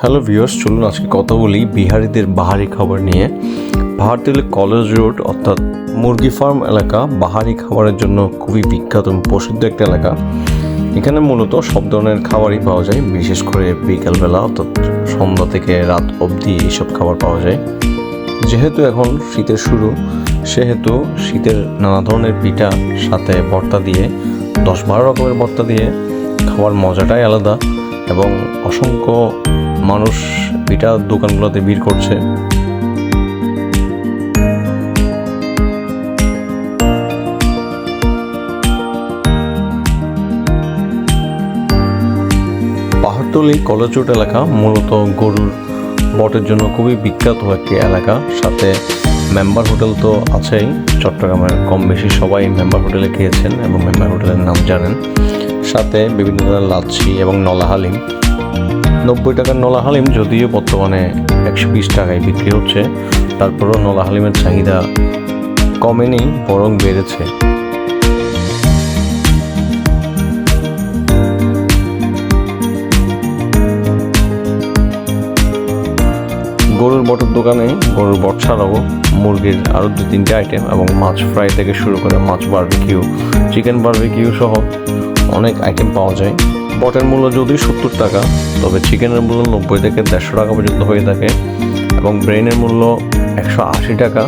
Hello viewers চলুন আজকে কথা বলি বিহারিদের বাহারি খাবার নিয়ে। পাহাড়তলি কলেজ রোড, অর্থাৎ মুরগি ফার্ম এলাকা, বাহারি খাবারের জন্য খুবই বিখ্যাত প্রসিদ্ধ একটা এলাকা। এখানে মূলত সব ধরনের খাবারই পাওয়া যায়, বিশেষ করে বিকালবেলা, অর্থাৎ সন্ধ্যা থেকে রাত অবধি এইসব খাবার পাওয়া যায়। যেহেতু এখন শীতের শুরু, সেহেতু শীতের নানা ধরনের পিঠা সাথে ভর্তা দিয়ে, দশ বারো রকমের ভর্তা দিয়ে, খাওয়ার মজাটাই আলাদা এবং অসংখ্য মানুষ পিঠা দোকানগুলোতে ভিড় করছে। পাহাড়তলি কলেজোট এলাকা মূলত গরুর বটের জন্য খুবই বিখ্যাত একটি এলাকা। সাথে মেম্বার হোটেল তো আছেই। চট্টগ্রামের কম বেশি সবাই মেম্বার হোটেলে খেয়েছেন এবং মেম্বার হোটেলের নাম জানেন। সাথে বিভিন্ন ধরনের লাচ্ছি এবং নলা হালিম নব্বই টাকার নলা হালিম যদিও বর্তমানে একশো বিশ টাকায় বিক্রি হচ্ছে, তারপরেও নলা হালিমের চাহিদা কমেনি, বরং বেড়েছে। গরুর বটের দোকানে গরুর বট ছাড়াও মুরগির আরও দু তিনটে আইটেম এবং মাছ ফ্রাই থেকে শুরু করে মাছ বারবিকিউ চিকেন বারবিকিউ সহ অনেক আইটেম পাওয়া যায়। বটের মূল্য যদি সত্তর টাকা, তবে চিকেনের মূল্য নব্বই থেকে দেড়শো টাকা পর্যন্ত হয়ে থাকে এবং ব্রেনের মূল্য একশো আশি টাকা।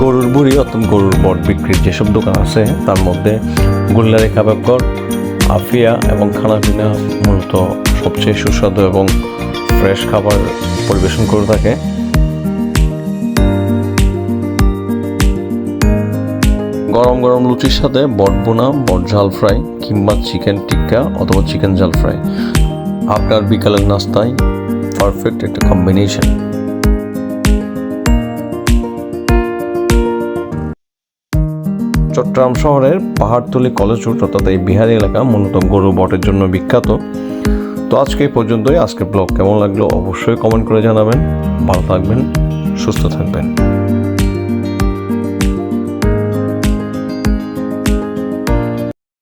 গরুর বুড়ি অর্থাৎ গরুর বট বিক্রির যেসব দোকান আছে, তার মধ্যে গুল্লারি কাবাবঘর, আফিয়া এবং খানাপিনা মূলত সবচেয়ে সুস্বাদু এবং ফ্রেশ খাবার পরিবেশন করে থাকে। গরম গরম লুচির সাথে বট বোনা বট ঝাল ফ্রাই কিংবা চিকেন টিক্কা অথবা চিকেন ঝাল ফ্রাই। আপনার বিকালের নাস্তায় পারফেক্ট একটা কম্বিনেশন চট্টগ্রাম শহরের পাহাড়তলি কলেজ রোড, অর্থাৎ এই বিহারি এলাকা, মূলত গরু বটের জন্য বিখ্যাত। তো আজকে এই পর্যন্তই। আজকের ব্লগ কেমন লাগল অবশ্যই কমেন্ট করে জানাবেন। ভালো থাকবেন, সুস্থ থাকবেন।